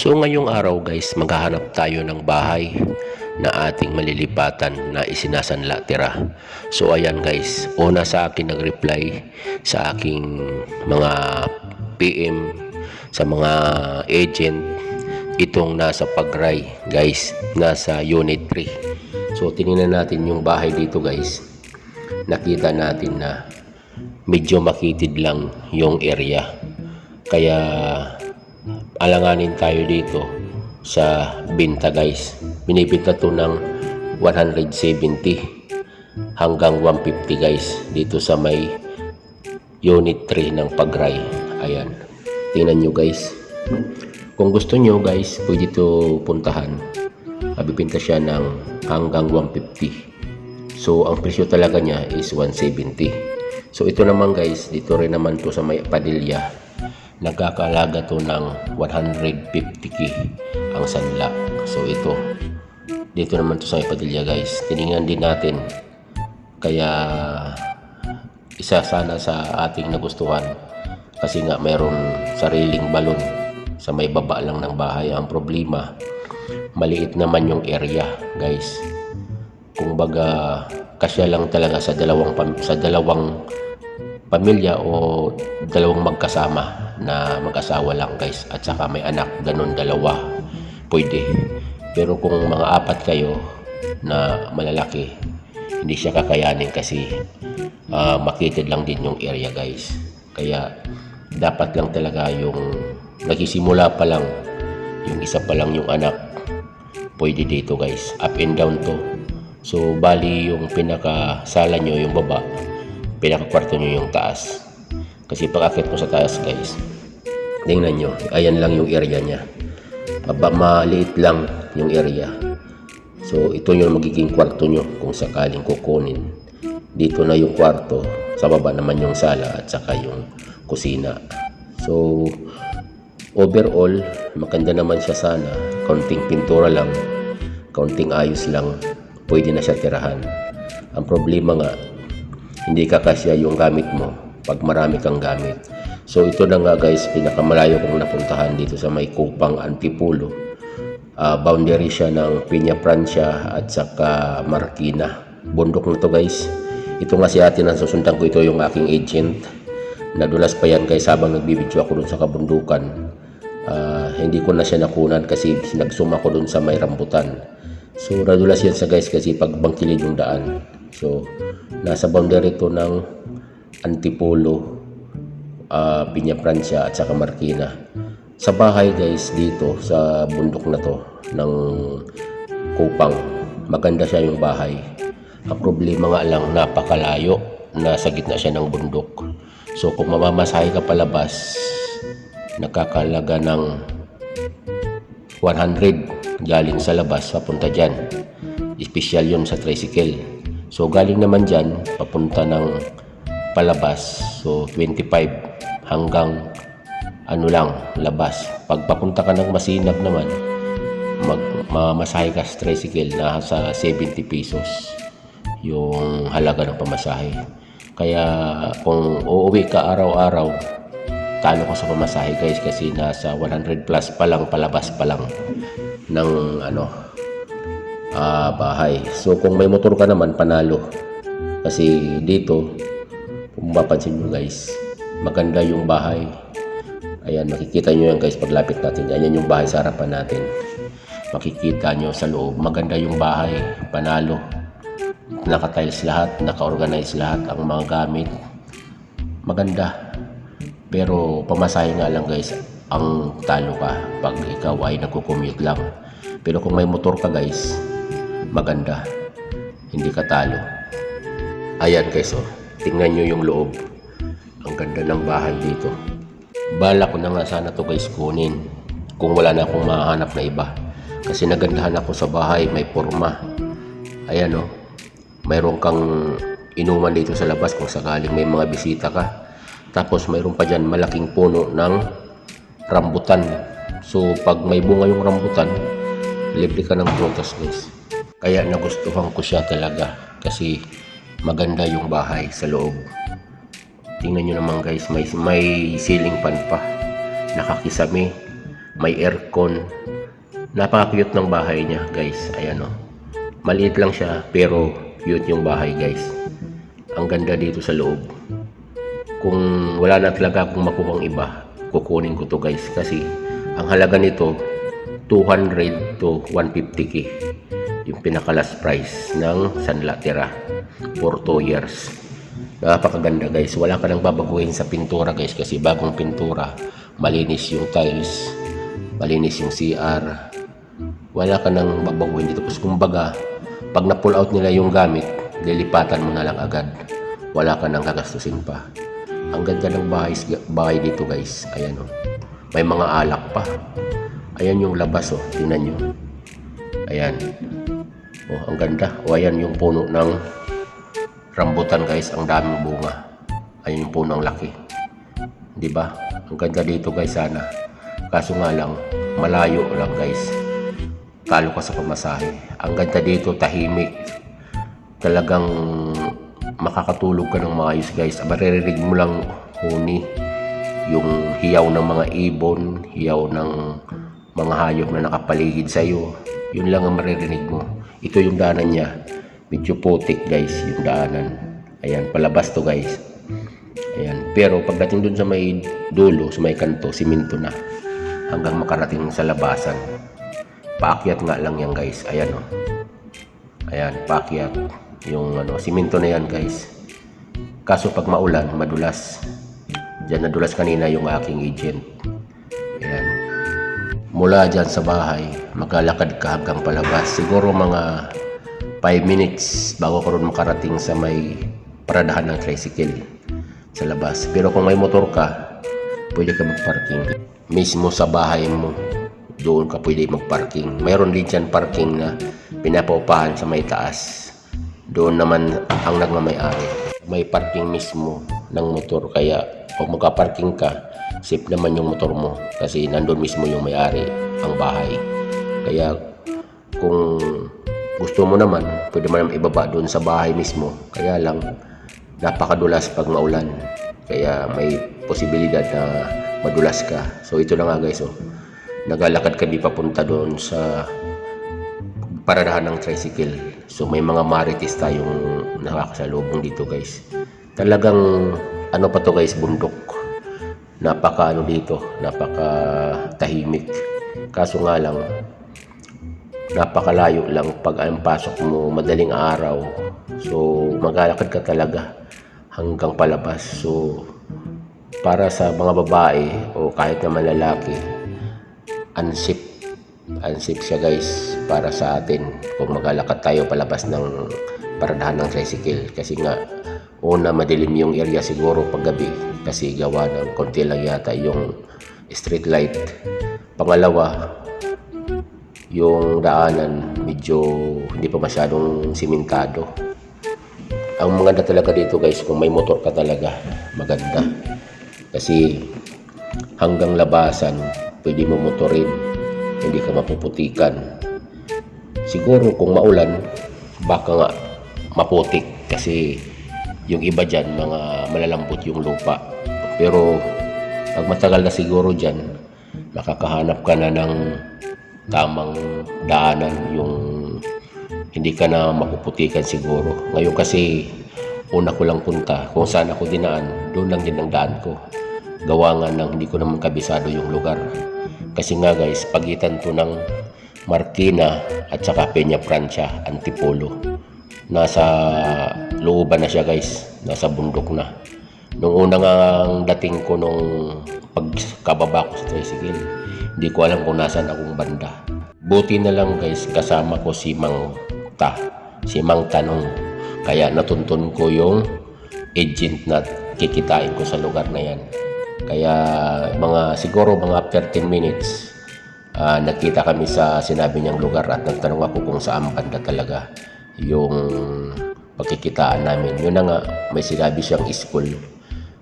So ngayong araw guys, maghahanap tayo ng bahay na ating malilipatan na isinasanla tira. So ayan guys, una sa akin nag-reply sa aking mga PM sa mga agent itong nasa Pagray guys, nasa Unit 3. So tiningnan natin yung bahay dito guys. Nakita natin na medyo makitid lang yung area. Kaya alanganin tayo dito sa binta guys. Binibenta to ng 170 hanggang 150 guys dito sa may unit 3 ng Pagray. Ayan. Tingnan nyo guys. Kung gusto nyo guys, pwede to puntahan. Mabibenta siya ng hanggang 150. So, ang presyo talaga niya is 170. So, ito naman guys, dito rin naman to sa may Padilla. Nagkakalaga to ng 150k ang sanla. So, ito. Dito naman to sa may Padilla guys. Tiningnan din natin. Kaya, isa sana sa ating nagustuhan. Kasi nga, mayroon sariling balon sa may baba lang ng bahay. Ang problema, maliit naman yung area guys kumbaga kasya lang talaga sa dalawang sa dalawang pamilya o dalawang magkasama na mag-asawa lang guys at saka may anak ganun dalawa. Pwede. Pero kung mga apat kayo na malalaki hindi siya kakayanin kasi ah, makitid lang din yung area guys. Kaya dapat lang talaga yung nagsisimula pa lang yung isa pa lang yung anak pwede dito guys. Up and down to. So bali yung pinaka sala nyo yung baba pinaka kwarto nyo yung taas kasi pag akit mo sa taas guys. Tingnan nyo ayan lang yung area nya Aba, maliit lang yung area. So ito yung magiging kwarto nyo kung sakaling kukunin. Dito na yung kwarto sa baba naman yung sala at saka yung kusina. So overall maganda naman siya sana. Kaunting pintura lang kaunting ayos lang pwede na siya tirahan. Ang problema nga hindi kakasya yung gamit mo pag marami kang gamit. So ito na nga guys pinakamalayo kong napuntahan dito sa may Kupang Antipulo Ah, boundary siya ng Piña Francia at saka Marikina. Bundok na to guys. Ito nga si ate na susundan ko. Ito yung aking agent. Nadulas pa yan guys habang nagbibidyo ako dun sa kabundukan. Ah, hindi ko na siya nakunan kasi nagsuma ko dun sa may rambutan. So nadulas yan sa guys kasi pagbangkilid yung daan. So nasa boundary to ng Antipolo uh, Piña Francia at saka Marikina. Sa bahay guys dito sa bundok na to ng Kupang maganda siya yung bahay. Ang problema nga lang napakalayo nasa gitna siya ng bundok. So kung mamamasahe ka palabas nakakalaga ng 100 galing sa labas papunta dyan. Special yun sa tricycle. So galing naman dyan papunta ng palabas. So 25 hanggang ano lang labas. Pag papunta ka ng masinag naman mag mamasahe ka sa tricycle na sa 70 pesos yung halaga ng pamasahe. Kaya kung uuwi ka araw-araw talo ko sa pamasahe guys kasi nasa 100 plus pa lang palabas pa lang ng ano ah, bahay. So kung may motor ka naman panalo. Kasi dito kung mapapansin nyo guys maganda yung bahay. Ayan makikita nyo yan guys paglapit natin. Yan yung bahay sa harapan natin. Makikita nyo sa loob maganda yung bahay panalo. Naka-tiles lahat naka-organize lahat ang mga gamit. Maganda. Pero pamasahe nga lang guys ang talo ka pag ikaw ay nagko-commute lang. Pero kung may motor ka guys maganda. Hindi ka talo. Ayan guys oh tingnan nyo yung loob. Ang ganda ng bahay dito. Bala ko na nga sana to guys kunin kung wala na akong mahanap na iba. Kasi nagandahan ako sa bahay may forma ayan oh. Mayroon kang inuman dito sa labas kung sakaling may mga bisita ka. Tapos mayroon pa dyan malaking puno ng rambutan. So pag may bunga yung rambutan libre ka ng prutas guys. Kaya nagustuhan ko siya talaga. Kasi maganda yung bahay sa loob tingnan nyo naman guys may, may ceiling fan pa nakakisame may aircon. Napaka-cute ng bahay niya, guys. Ayan oh. Maliit lang siya, pero cute yung bahay, guys. Ang ganda dito sa loob. Kung wala na talaga akong makuhang iba, kukunin ko to guys. Kasi ang halaga nito, 200 to 150k. Yung pinaka last price ng San Latera for 2 years. Napakaganda guys. Wala ka nang babaguhin sa pintura guys kasi bagong pintura. Malinis yung tiles. Malinis yung CR. Wala ka nang babaguhin dito. Kasi kumbaga, pag na-pull out nila yung gamit, lilipatan mo na lang agad. Wala ka nang gagastusin pa. Ang ganda ng bahay, bahay dito guys. Ayan o. May mga alak pa. Ayan yung labas o. Tingnan nyo. Ayan. Oh, ang ganda. O ayan yung puno ng rambutan guys. Ang daming bunga. Ayan yung puno laki. Di ba? Ang ganda dito guys sana. Kaso nga lang, malayo lang guys. Talo ka sa pamasahe. Ang ganda dito, tahimik. Talagang makakatulog ka ng maayos guys. Maririnig mo lang huni. Yung hiyaw ng mga ibon, hiyaw ng mga hayop na nakapaligid sa iyo. Yun lang ang maririnig mo. Ito yung daanan niya. Medyo putik guys, yung daanan. Ayan, palabas to guys. Ayan. Pero pagdating dun sa may dulo, sa may kanto, siminto na. Hanggang makarating sa labasan. Paakyat nga lang yan guys. Ayan o. Ayan, paakyat. Yung ano, siminto na yan guys. Kaso pag maulan, madulas. Diyan nadulas kanina yung aking agent. Ayan. Mula dyan sa bahay, maglalakad ka hanggang palabas. Siguro mga 5 minutes bago ka ron makarating sa may paradahan ng tricycle sa labas. Pero kung may motor ka, pwede ka magparking. Mismo sa bahay mo, doon ka pwede magparking. Mayroon din dyan parking na pinapaupahan sa may taas. Doon naman ang nagmamayari. May parking mismo ng motor kaya pag magka-parking ka, safe naman yung motor mo kasi nandun mismo yung may-ari ang bahay. Kaya kung gusto mo naman, pwede mo naman ibaba doon sa bahay mismo. Kaya lang, napakadulas pag maulan. Kaya may posibilidad na madulas ka. So ito na nga guys, oh. Naglalakad ka di papunta doon sa paradahan ng tricycle. So may mga marites tayong nakakasalubong dito guys. Talagang ano pa to guys, bundok. Napaka ano dito, napaka tahimik. Kaso nga lang, napakalayo lang pag ang pasok mo madaling araw. So maglalakad ka talaga hanggang palabas. So para sa mga babae o kahit naman lalaki, unsafe unsafe siya guys para sa atin kung maglalakad tayo palabas ng paradahan ng tricycle kasi nga una madilim yung area siguro paggabi kasi gawa ng konti lang yata yung street light pangalawa yung daanan medyo hindi pa masyadong simentado ang maganda talaga dito guys kung may motor ka talaga maganda. Kasi hanggang labasan pwede mo motorin. Hindi ka mapuputikan. Siguro kung maulan baka nga maputik. Kasi yung iba dyan mga malalambot yung lupa. Pero pag matagal na siguro dyan makakahanap ka na ng tamang daanan yung hindi ka na mapuputikan siguro. Ngayon kasi una ko lang punta. Kung saan ako dinaan doon lang din ang daan ko. Gawa nga ng hindi ko naman kabisado yung lugar. Kasi nga guys pagitan to ng Marikina at saka Peña Francia Antipolo. Nasa looban na siya guys. Nasa bundok na. Nung unang ang dating ko nung pagkababa ko sa tricycle hindi ko alam kung nasaan akong banda buti na lang guys kasama ko si Mang Ta si Mang Tanong kaya natuntun ko yung agent na kikitain ko sa lugar na yan kaya mga siguro mga after 10 minutes ah, nakita kami sa sinabi niyang lugar at nagtanong ako kung saan banda talaga yung pagkikitaan namin. Yun na nga, may sinabi siyang school.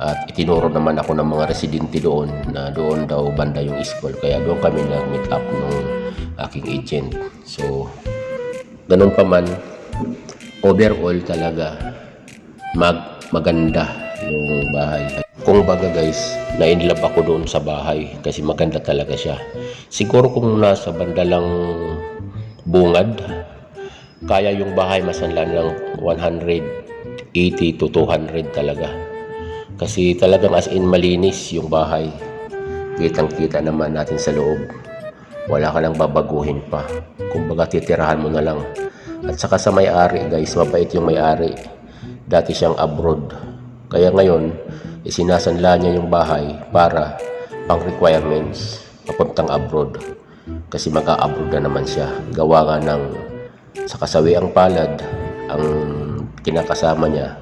At itinuro naman ako ng mga residente doon na doon daw banda yung school. Kaya doon kami nag-meet up nung aking agent. So, ganun pa man, overall talaga, mag maganda yung bahay. Kung baga guys, na-inlove ako doon sa bahay kasi maganda talaga siya. Siguro kung nasa bandalang bungad, kaya yung bahay masanlan ng 180 to 200 talaga. Kasi talagang as in malinis yung bahay. Kitang kita naman natin sa loob. Wala ka nang babaguhin pa. Kumbaga titirahan mo na lang. At saka sa may-ari guys, mabait yung may-ari. Dati siyang abroad. Kaya ngayon, isinasanla niya yung bahay para pang requirements papuntang abroad. Kasi mag-abroad na naman siya. Gawa nga ng sa kasawiang palad ang kinakasama niya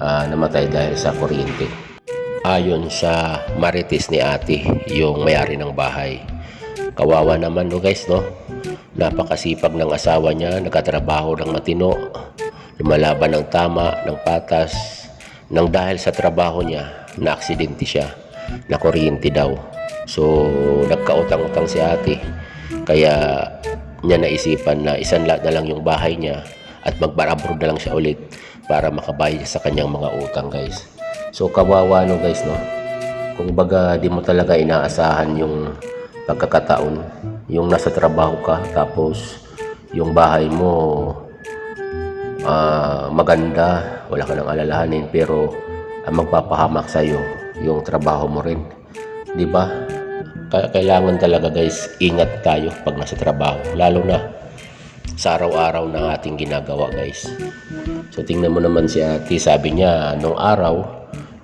ah, namatay dahil sa kuryente. Ayon sa marites ni ate, yung may-ari ng bahay. Kawawa naman no guys no. Napakasipag ng asawa niya, nagkatrabaho ng matino, lumalaban ng tama, ng patas, nang dahil sa trabaho niya, na-aksidente siya, na kuryente daw. So, nagkautang-utang si ate. Kaya niya naisipan na isanla na lang yung bahay niya at magbarabroad na lang siya ulit para makabayad sa kanyang mga utang guys. So kawawa no guys no. Kung baga di mo talaga inaasahan yung pagkakataon, yung nasa trabaho ka tapos yung bahay mo ah, maganda, wala ka nang alalahanin pero ang magpapahamak sa iyo yung trabaho mo rin. 'Di ba? Kailangan talaga guys, ingat tayo pag nasa trabaho, lalo na sa araw-araw ng ating ginagawa guys. So tingnan mo naman si ate, sabi niya nung araw,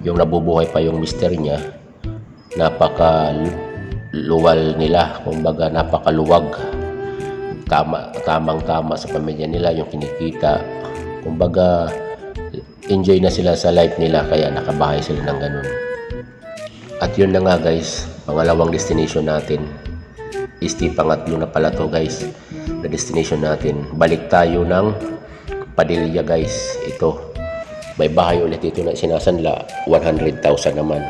yung nabubuhay pa yung mister niya, napaka luwal nila, kumbaga napakaluwag. Tama, tamang tama sa pamilya nila yung kinikita. Kumbaga enjoy na sila sa life nila kaya nakabahay sila ng ganun. At yun na nga guys, pangalawang destination natin is di pangatlo na pala to guys na destination natin. Balik tayo ng Padilla guys. Ito, may bahay ulit ito na sinasanla, 100,000 naman.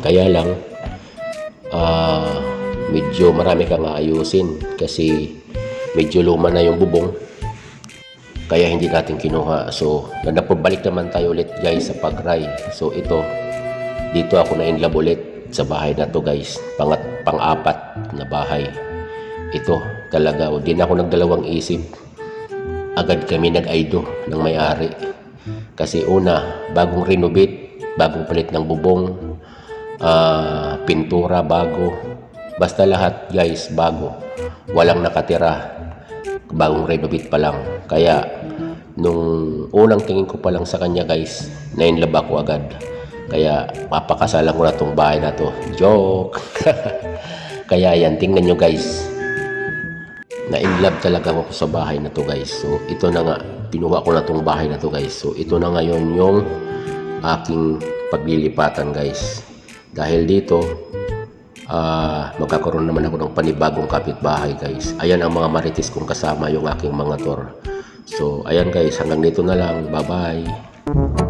Kaya lang, ah medyo marami kang aayusin kasi medyo luma na yung bubong kaya hindi natin kinuha. So, napabalik naman tayo ulit guys sa pagray. So, ito, dito ako na inlove ulit sa bahay na to guys. Pangat, pang-apat na bahay. Ito, talaga. O, di na ako nagdalawang isip. Agad kami nag-aido ng may-ari. Kasi una, bagong renovate, bagong palit ng bubong, ah, pintura bago. Basta lahat guys, bago. Walang nakatira bagong renovate pa lang. Kaya, nung unang tingin ko pa lang sa kanya guys, na-inlove ako agad. Kaya, papakasalan ko na tong bahay na to. Joke! Kaya yan, tingnan nyo guys. Na-inlove talaga ako sa bahay na to guys. So, ito na nga, pinuha ko na tong bahay na to guys. So, ito na ngayon yung aking paglilipatan guys. Dahil dito, ah magkakaroon naman ako ng panibagong kapitbahay guys. Ayan ang mga marites kong kasama yung aking mga tour. So ayan guys, hanggang dito na lang. Bye bye.